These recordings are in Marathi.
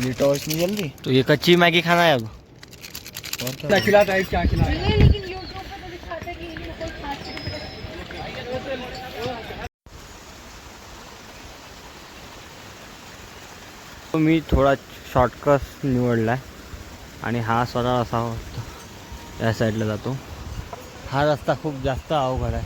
ये टॉर्च नहीं जल्दी तो ये कच्ची मैगी खाना है अब। और क्या? खिला क्या खिला नहीं लेकिन यूट्यूब पे तो दिखाते कि ये कोई खास तो मी थोडा शॉर्टकट निवडला आहे आणि हा सरळ असा होता. या साईडला जातो. हा रस्ता खूप जास्त अवघड आहे.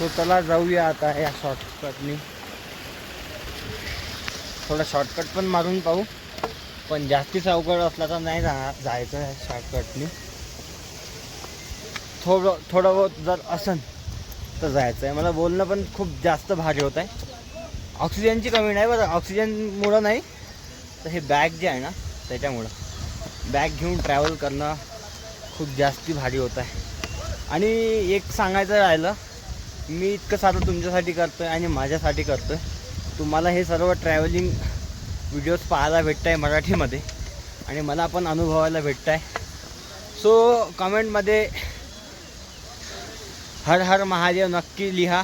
तो चला जाऊया आता या शॉर्टकटनी थोडा शॉर्टकट पण मारून पाहू. पण जास्तीच अवघड असला तर नाही जाणार जायचं आहे शॉर्टकटनी थोडं थोडं बहुत जर असन तर जायचं आहे. मला बोलणं पण खूप जास्त भारी होत आहे. ऑक्सिजनची कमी नाही बरं. ऑक्सिजनमुळं नाही. तर हे बॅग जे आहे ना त्याच्यामुळं. बॅग घेऊन ट्रॅव्हल करणं खूप जास्ती भारी होत आहे. आणि एक सांगायचं राहिलं मी इतकं सारं तुमच्यासाठी करतो आहे आणि माझ्यासाठी करतो आहे तुम्हाला हे सर्व ट्रॅव्हलिंग व्हिडिओज पाहायला भेटत आहे मराठीमध्ये आणि मला पण अनुभवायला भेटत आहे सो कमेंटमध्ये हर हर महादेव नक्की लिहा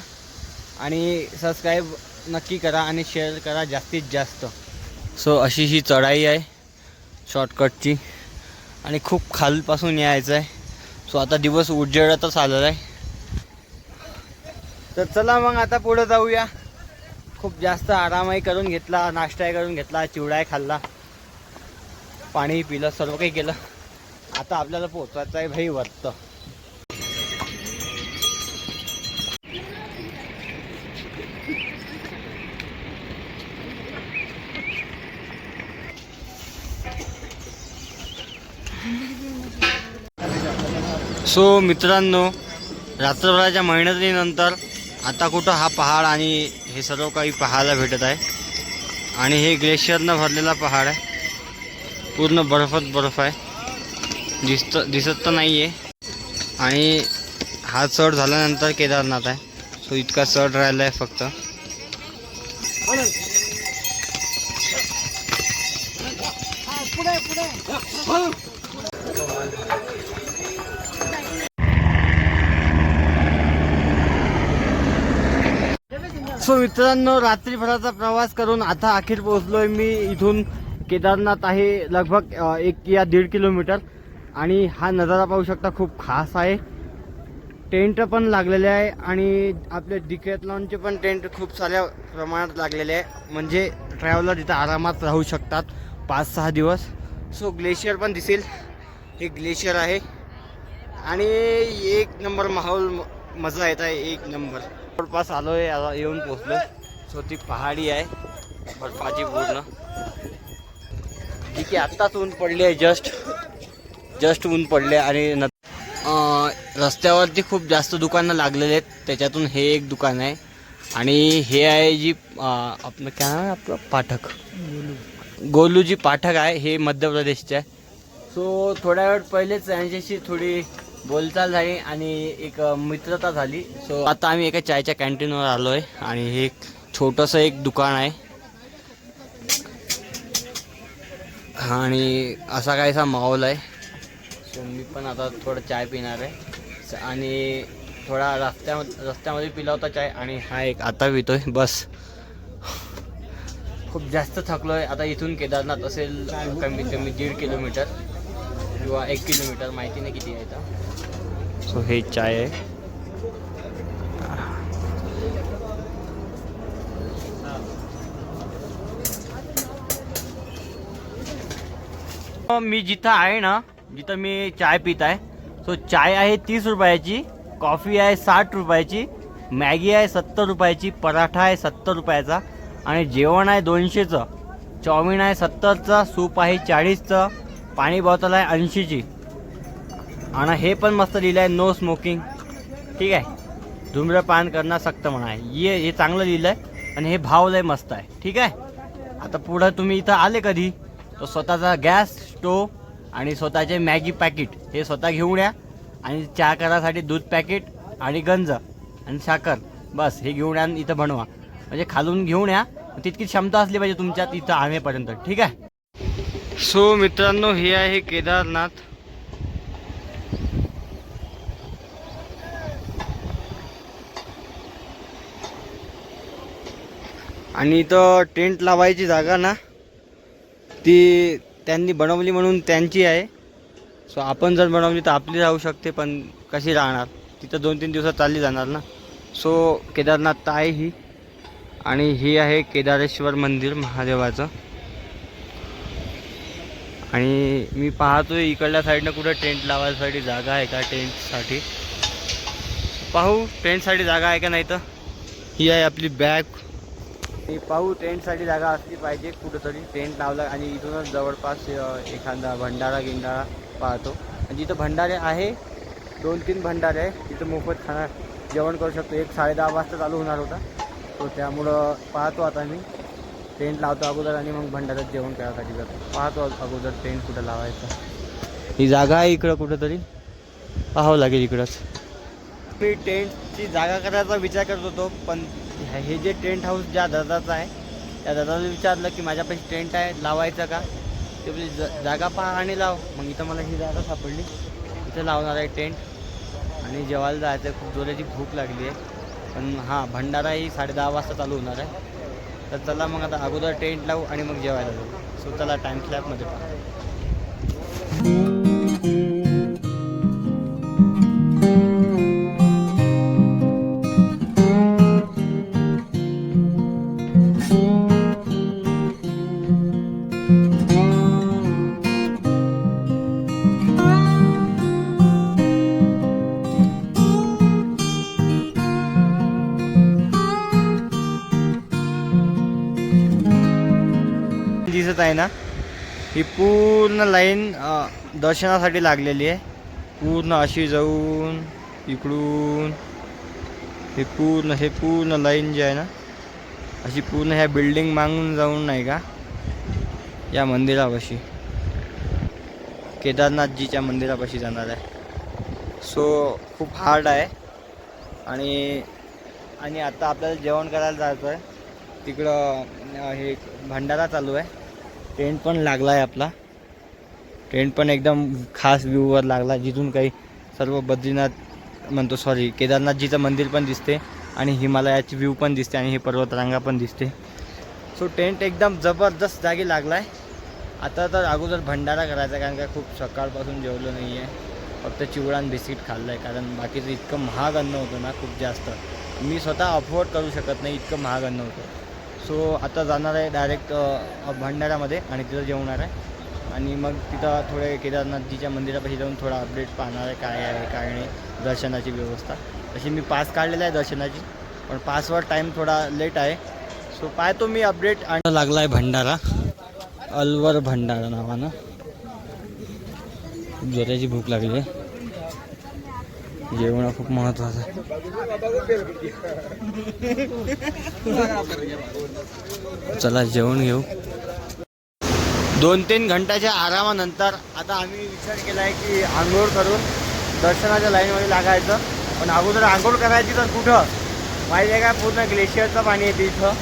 आणि सबस्क्राईब नक्की करा आणि शेअर करा जास्तीत जास्त. सो अशी ही चढाई आहे शॉर्टकटची आणि खूप खालपासून यायचं आहे सो आता दिवस उजेडतच आलेला आहे. तर चला मग आता पुढं जाऊया. खूप जास्त आरामही करून घेतला नाश्ताही करून घेतला चिवडाही खाल्ला. पाणी पिलं सर्व काही केलं. आता आपल्याला पोचवायचं आहे भाई वरतं सो मित्रांनो रात्रभराच्या मेहनतीनंतर आता कुठं हा पहाड आणि हे सर्व काही पाहायला भेटत आहे. आणि हे ग्लेशियरनं भरलेला पहाड आहे. पूर्ण बर्फच बर्फ आहे. दिसत दिसत तर नाही आहे आणि हा चढ झाल्यानंतर केदारनाथ आहे. सो इतका चढ राहिला आहे फक्त सो मित्रांनो रात्रीभराचा प्रवास करून आता अखेर पोहोचलोय मी इथून केदारनाथ आहे लगभग एक या दीड किलोमीटर. आणि हा नजारा पाहू शकता खूप खास आहे. टेंट पण लागलेले आहे आणि आपले डिकेथलॉनचे पण टेंट खूप साऱ्या प्रमाणात लागलेले आहे. म्हणजे ट्रॅव्हलर इथं आरामात राहू शकतात पाच सहा दिवस. सो ग्लेशियर पण दिसेल. हे ग्लेशियर आहे. आणि एक नंबर माहोल म- मजा येत आहे एक नंबर. जवळपास आलो आहे येऊन पोचलो सो ती पहाडी आहे बर्फाची पूर्ण. ठीक आहे आत्ताच ऊन पडली आहे जस्ट जस्ट ऊन पडले आणि न रस्त्यावरती खूप जास्त दुकानं लागलेले आहेत त्याच्यातून हे एक दुकान आहे. आणि हे आहे जी आपलं काय नाव आपलं? पाठक. गोलू जी पाठक आहे हे मध्य प्रदेशचे आहे. सो थोड्या वेळ पहिलेच यांच्याशी थोडी बोलचाल झाली आणि एक मित्रता झाली. सो आता आम्ही एका चायच्या कॅन्टीनवर आलो आहे आणि हे एक छोटंसं एक दुकान आहे. आणि असा काहीसा माहोल आहे. सो मी पण आता थोडं चाय पिणार आहे. आणि थोडा रस्त्या रस्त्यामध्ये पिला होता चाय आणि हा एक आता पितोय. बस. खूप जास्त थकलो आहे आता इथून केदारनाथ असेल कमीत कमी दीड किलोमीटर. किंवा एक किलोमीटर माहिती नाही किती आहे सो हे चाय आहे. मी जिथं आहे ना जिथं मी चाय पित आहे सो चाय आहे तीस रुपयाची कॉफी आहे साठ रुपयाची मॅगी आहे सत्तर रुपयाची पराठा आहे सत्तर रुपयाचा आणि जेवण आहे दोनशेचं चाऊमिन आहे सत्तरचं सूप आहे चाळीसचं पाणी बॉटल आहे ऐंशीची. आणि हे पण मस्त लिहिलं आहे नो स्मोकिंग ठीक आहे. धूम्रपान करणं सक्त म्हणा. आहे ये हे चांगलं लिहिलं आहे आणि हे भाव लय मस्त आहे. ठीक आहे? आता पुढं तुम्ही इथं आले कधी तर स्वतःचा गॅस स्टोव आणि स्वतःचे मॅगी पॅकेट हे स्वतः घेऊन या. आणि चहा करासाठी दूध पॅकेट आणि गंज आणि साखर. बस हे घेऊन या इथं बनवा. म्हणजे खालून घेऊन या. तितकी क्षमता असली पाहिजे तुमच्यात इथं आणेपर्यंत ठीक आहे? सो मित्रांनो हे आहे केदारनाथ. आणि इथं टेंट लावायची जागा ना ती त्यांनी बनवली म्हणून त्यांची आहे. सो आपण जर बनवली तर आपली राहू शकते पण कशी राहणार? तिथं दोन तीन दिवसात चालली जाणार ना. सो केदारनाथ तर आहे ही. आणि ही आहे केदारेश्वर मंदिर महादेवाचं. आणि मी पाहतोय इकडल्या साईडनं कुठं टेंट लावायसाठी जागा आहे का टेंटसाठी? पाहू टेंटसाठी जागा आहे का नाही तर? ही आहे आपली बॅग. ही पाहू टेंटसाठी जागा असली पाहिजे कुठंतरी. टेंट लावला आणि इथूनच जवळपास एखादा भंडारा गिंडारा पाहतो. आणि जिथं भंडारे आहे दोन तीन भंडारे आहे तिथं मोफत खाणार जेवण करू शकतो. एक साडे दहा वाजता चालू होणार होता. तो त्यामुळं पाहतो आता मी. टेंट लावतो अगोदर आणि मग भंडाऱ्यात जेवण करायसाठी जातो. पाहतो अगोदर टेंट कुठं लावायचं. ही जागा आहे इकडं कुठंतरी? पाहावं लागेल इकडंच. मी टेंटची जागा करायचा विचार करत होतो पण हे जे टेंट हाऊस ज्या दादाचं आहे त्या दादाला विचारलं की माझ्यापाशी टेंट आहे लावायचं का? ते बोलले "ज- जागा पहा आणि लाव. मग इथं मला ही जागा सापडली. इथं लावणार आहे टेंट आणि जेवायला जायचं खूप जोराची भूक लागली आहे. पण हां भंडारा ही साडे दहा वाजता चालू होणार आहे. तर चला मग आता अगोदर टेंट लावू आणि मग जेवायला जाऊ. सो चला टाईम स्लॅबमध्ये पाहू. दिसत आहे ना ही पूर्ण लाईन दर्शनासाठी लागलेली आहे. पूर्ण अशी जाऊन इकडून हे पूर्ण हे पूर्ण लाईन जी आहे ना अशी पूर्ण ह्या बिल्डिंग मागून जाऊन नाही का या मंदिरापाशी. केदारनाथजीच्या मंदिरापाशी जाणार आहे. सो खूप हार्ड आहे. आणि आणि आता आपल्याला जेवण करायला जायचं आहे. तिकडं हे भंडारा चालू आहे. टेंट पण लागला आहे आपला. टेंट पण एकदम खास व्ह्यूवर लागला जिथून काही सर्व बद्रीनाथ म्हणतो सॉरी केदारनाथजीचं मंदिर पण दिसते आणि हिमालयाची व्ह्यू पण दिसते आणि हे पर्वतरांगा पण दिसते. सो टेंट एकदम जबरदस्त जागी लागला आहे आता तर अगोदर भंडारा करायचा कारण का खूप सकाळपासून जेवलो नाही आहे फक्त चिवडा आणि बिस्किट खाल्लं आहे कारण बाकीचं इतकं महाग अन्न होतं ना खूप जास्त. मी स्वतः अफोर्ड करू शकत नाही इतकं महाग अन्न होतं. सो आता जाणार आहे डायरेक्ट भंडाऱ्यामध्ये आणि तिथं जेवणार आहे. आणि मग तिथं थोडे केदारनाथजीच्या मंदिरापाशी जाऊन थोडा अपडेट पाहणार आहे काय आहे काय नाही दर्शनाची व्यवस्था. तशी मी पास काढलेला आहे दर्शनाची पण पासवर टाईम थोडा लेट आहे. सो पाहतो मी अपडेट आणि लागला आहे भंडारा. अलवर भंडारा नावानं. खूप जोराची भूक लागली आहे. जेवण खूप महत्त्वाचं आहे. चला जेवण घेऊ. दोन तीन घंट्याच्या आरामानंतर आता आम्ही विचार केला आहे की आंघोळ करून दर्शनाच्या लाईनमध्ये लागायचं. पण अगोदर आंघोळ करायची तर कुठं? माहिती आहे का? पूर्ण ग्लेशियरचं पाणी येते इथं.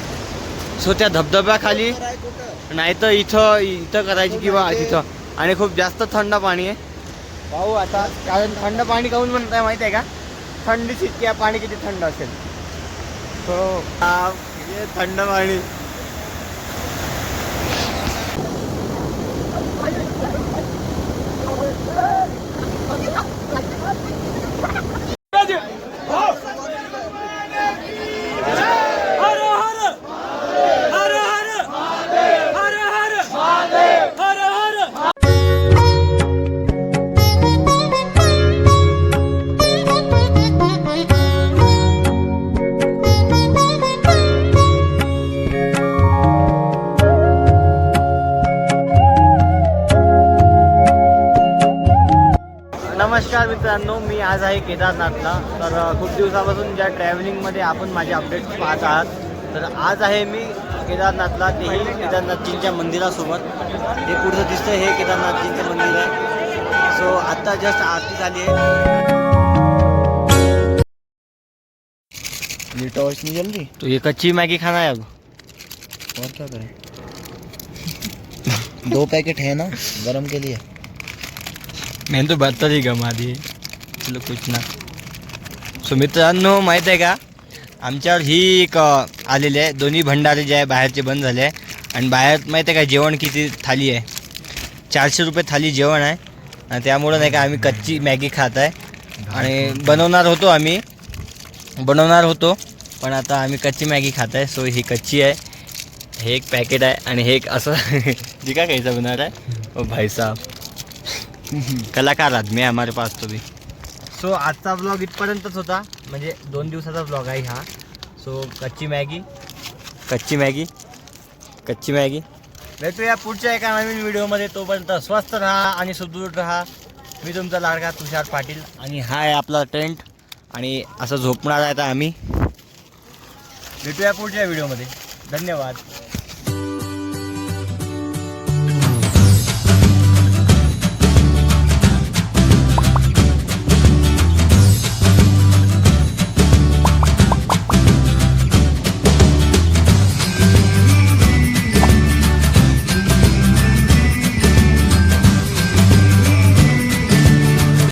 सो त्या धबधब्याखाली नाही तर इथं इथं करायची किंवा तिथं आणि खूप जास्त थंड पाणी आहे. भाऊ आता कारण थंड पाणी काहून म्हणताय माहिती आहे का थंडीच इतकी पाणी किती थंड असेल हो थंड पाणी आज आहे केदारनाथला. तर खूप दिवसापासून ज्या ट्रॅव्हलिंगमध्ये आपण माझे अपडेट्स पाहत आहात तर आज आहे मी केदारनाथला तेही केदारनाथजींच्या मंदिरासोबत. हे पुढचं दिसतं हे केदारनाथजींचं मंदिर आहे. सो आत्ता जस्ट आरती झाली आहे. ये टॉर्च नहीं जल रही तो ये कच्ची मैगी खाना है अब. और क्या करें? दो पैकेट है ना गरम के लिए. मैंने तो बर्तन ही गमा दी किलो कुछ ना. सो मित्रांनो माहीत आहे का? आमच्यावर ही एक आलेली आहे. दोन्ही भंडारे जे आहे बाहेरचे बंद झाले आहे. आणि बाहेर माहिती आहे का जेवण किती थाली आहे? चारशे रुपये थाली जेवण आहे. आणि त्यामुळं नाही का आम्ही कच्ची मॅगी खात आहे. आणि बनवणार होतो आम्ही. बनवणार होतो. पण आता आम्ही कच्ची मॅगी खात आहे. सो ही कच्ची आहे. हे एक पॅकेट आहे. आणि हे एक असं जी का खायचं बना आहे? ओ भाई साहब. कलाकार आदमी आहे हमारे पास तो भी. सो आजचा ब्लॉग इथपर्यंतच होता. म्हणजे दोन दिवसाचा ब्लॉग आहे हा. सो कच्ची मॅगी. कच्ची मॅगी. कच्ची मॅगी. भेटूया पुढच्या एका नवीन व्हिडिओमध्ये. तोपर्यंत स्वस्त राहा आणि सुदृढ राहा. मी तुमचा लाडका तुषार पाटील. आणि हा आहे आपला टेंट आणि असं झोपणार आहे आता आम्ही. भेटूया पुढच्या व्हिडिओमध्ये. धन्यवाद.